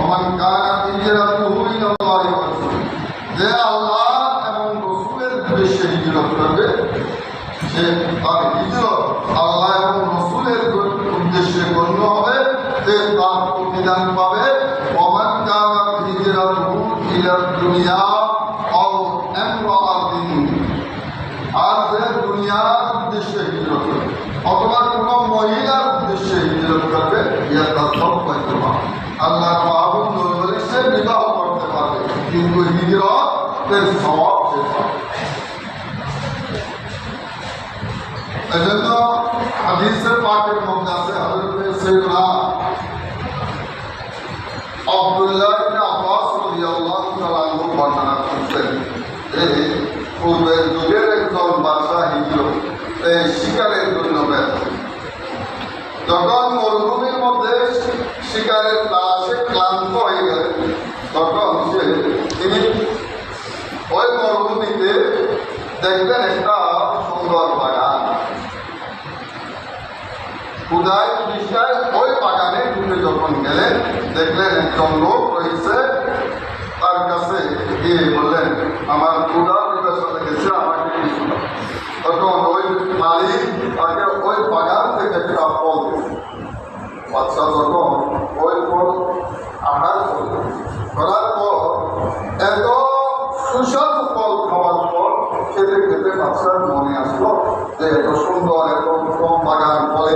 Oman কানা ওয়া রাসূলিহি যে আল্লাহ এবং রাসূলের উদ্দেশ্যে হিজরত করবে সে তার হিজরত আল্লাহ এবং রাসূলের উদ্দেশ্যে গণ্য হবে যে তার প্রতিদান পাবে। ওমান কানা হিজরাতুহু ইলা দুনিয়া আও ইমরাআতিন আর যে দুনিয়ার উদ্দেশ্যে হিজরত করবে অথবা কোনো মহিলার উদ্দেশ্যে হিজরত করবে ইয়া তার সব পাইতে পারবে আল্লাহ মাহবুব নবী সে বিবাহ করতে পারবে কিন্তু হিজরতের স্বভাব সে পাবে এজন্য হাদিসের পাকের মধ্যে আছে তাআলা আনহু বর্ণনা করতেন যে যুগের একজন বাদশাহ হিজর এই শিকারের জন্য ব্যস্ত যখন মরুভূমির মধ্যে শিকারের তালাশে ক্লান্ত হয়ে গেলেন তখন সে তিনি ওই মরুভূমিতে দেখলেন একটা সুন্দর বাগান। উদয় বিশ্বাস ওই বাগানে ঢুকে যখন গেলেন, দেখলেন একজন লোক রয়েছে, তার কাছে গিয়ে বললেন, আমার নির্বাচনে গেছে আমাকে কিছু দাও। তখন ওই মালিক তাকে ওই বাগান থেকে একটা ফল দিয়েছে। বাচ্চা যখন ওই ফল আহার করল করার পর এত সুস্বাদু ফল খাওয়ার পর খেতে খেতে মনে আসলো যে এত সুন্দর, এত উত্তম বাগান। ফলে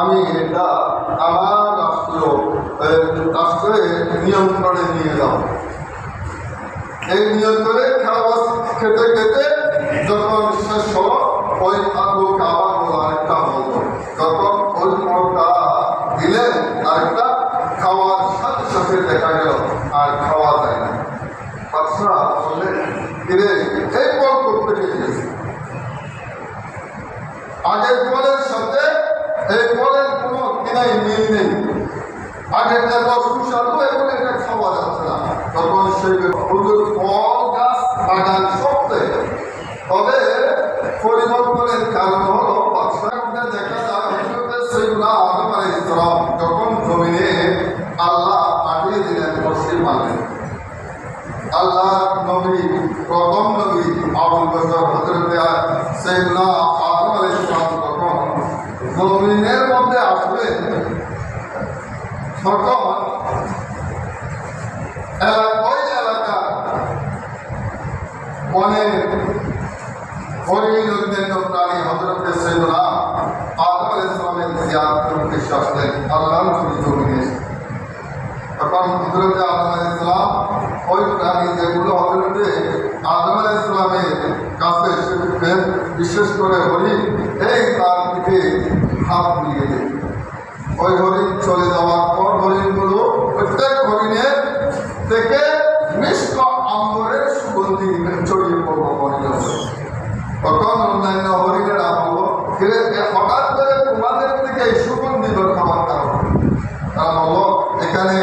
আমি এটা আমার রাষ্ট্রীয় রাষ্ট্রে নিয়ন্ত্রণে নিয়ে যাব। এই নিয়ন্ত্রণে খাওয়া খেতে খেতে যখন শেষ হলো, ওই আবু কাবা বলে আরেকটা বলতো তখন ওই ফলটা দিলেন, আরেকটা খাওয়ার সাথে সাথে দেখা গেল আর খাওয়া যায় না বাচ্চা বললেন কিরে এই ফল করতে গিয়েছে আগের ফলের সাথে এই ফলের কোনো কিনাই মিল নেই। আগের দেখো সুস্বাদু এখন এটা খাওয়া যাচ্ছে না। তখন সেই হুজুর ফল, গাছ, বাগান তবে পরিবর্তনের কারণ হলো, বাদশাহকে দেখা যায় হযরতে সাইয়্যিদুনা আদম যখন জমিনে আল্লাহ পাঠিয়ে দিলেন পশ্চিম মানে আল্লাহ নবী, প্রথম নবী আবুল বশর হযরতে সাইয়্যিদুনা আদম আলাইহিস সালাম তখন জমিনের মধ্যে আসবে তখন ওই এলাকা অনেক হরিণ অন্যান্য প্রাণী হজরতের সৈদনা আদম ইসলামের জিয়াদ করতে আল্লাহ নবী আদম আল ওই যেগুলো হজরত আদম আল কাছে বিশেষ করে হরিণ এই তার দিকে হাত বুলিয়ে দেয়। ওই হরিণ চলে যাওয়ার পর হরিণগুলো প্রত্যেক হরিণের থেকে মিষ্ট আম্বরের সুগন্ধি ছড়িয়ে পড়ব হরিণ তখন অন্যান্য হরিণেরা বলল হঠাৎ করে তোমাদের থেকে এই সুগন্ধি খাবার কারণ তারা বলল, এখানে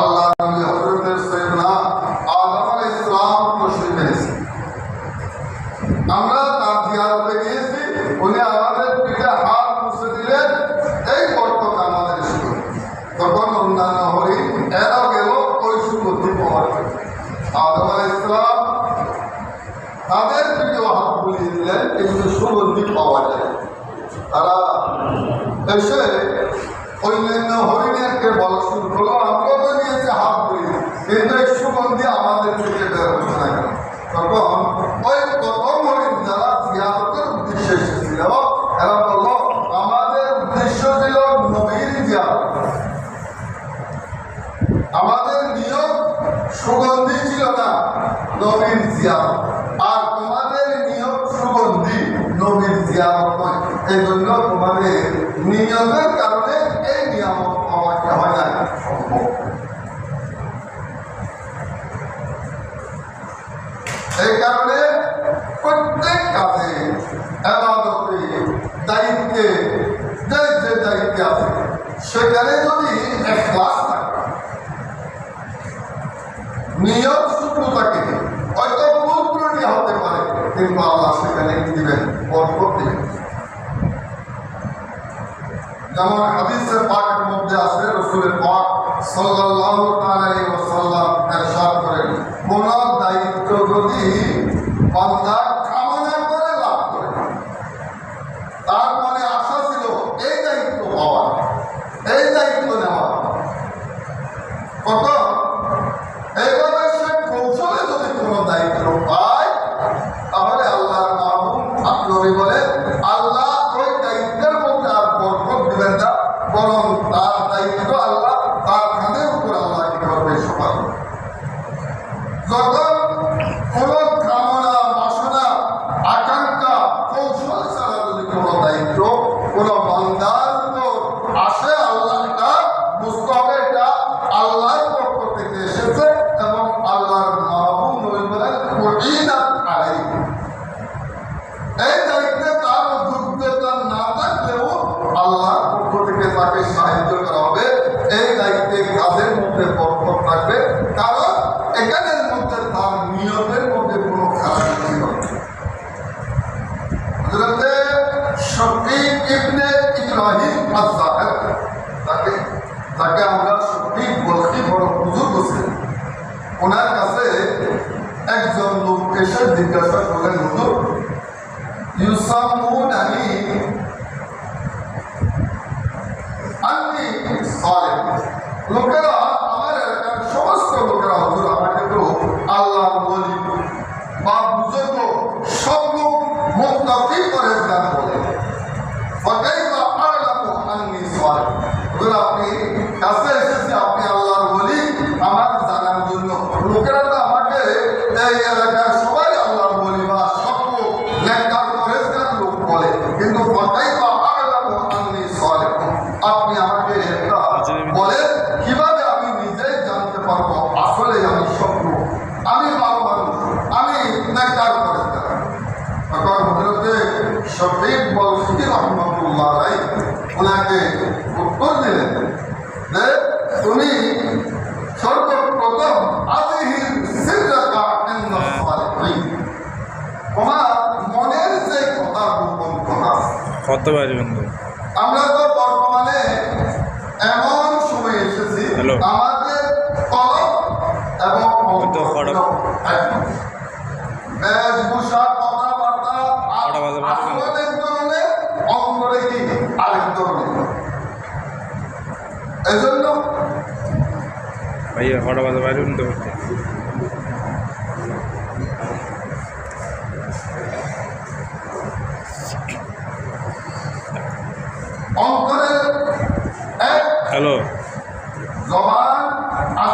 আল্লাহ নবী হজরতের সৈয়দনা আদম আলাইহিস সালাম তশরিফ এনেছে আমরা তার জিয়ারতে গিয়েছি, উনি আমাদের পিঠে হাত মুছে দিলেন, এই বরকত আমাদের শুরু তখন অন্যান্য হরিণ এরাও গেল ওই সুগন্ধি পাওয়ার আদম আলাইহিস ইসলাম তাদের পিঠেও হাত বুলিয়ে দিলেন কিন্তু সুগন্ধি পাওয়া যায়। তারা এসে অন্যান্য হরিণেরকে বলা শুরু করল আমরাও তো নিয়েছে হাত বুলিয়ে কিন্তু এই সুগন্ধি আমাদের পিঠে বের হচ্ছে না তখন ওই প্রথম হরিণ যারা জিয়ারতের উদ্দেশ্যে এসেছিল, এরা বলল, আমাদের উদ্দেশ্য ছিল নবীর জিয়ারত আমাদের নিয়ম সুগন্ধি ছিল না, নবীর জিয়ারত। আর তোমাদের নিয়ম সুগন্ধি নবীর জিয়ারত নয়। এই জন্য তোমাদের নিয়মের কারণে সেই কারণে প্রত্যেক কাজে এবাদতে দায়িত্বে যে যে দায়িত্বে আছে, সেখানে যদি এক ক্লাস নিয়ম শুদ্ধ থাকে, হয়তো ভুল হতে পারে, কিন্তু আল্লাহ সেখানে দিবেন, বরকত দিবেন। যেমন হাদিসের পাকের মধ্যে আছে, রসুলের পাক সাল্লাহ তাআলা বান্দা কামনা করে লাভ করে। তার মনে আশা ছিল, এই দায়িত্ব পাওয়া, এই দায়িত্ব নেওয়া। কত? ইবনে ইব্রাহিম আজাহের তাকে তাকে আমরা সত্যি বলছি, বড় হুজুর বসেন ওনার কাছে একজন লোক এসে জিজ্ঞাসা করলেন, হুজুর, ইউসামুন আমি আমি লোকেরা, আমার এলাকার সমস্ত লোকেরা, হুজুর আমার কিন্তু আল্লাহ বলি বা বুজুর্গ সব লোক মুক্তি করে জানব ওনাকে উত্তর দিলেন যে তুমি সর্বপ্রথম আজহির মনের কথা আমরা তো বর্তমানে এমন সময় এসেছি আমাদের কলম এবং বেশভূষা এজন্য ভাইয়া হঠাৎ বাইরে উন্নত করতে হ্যালো। জবান আর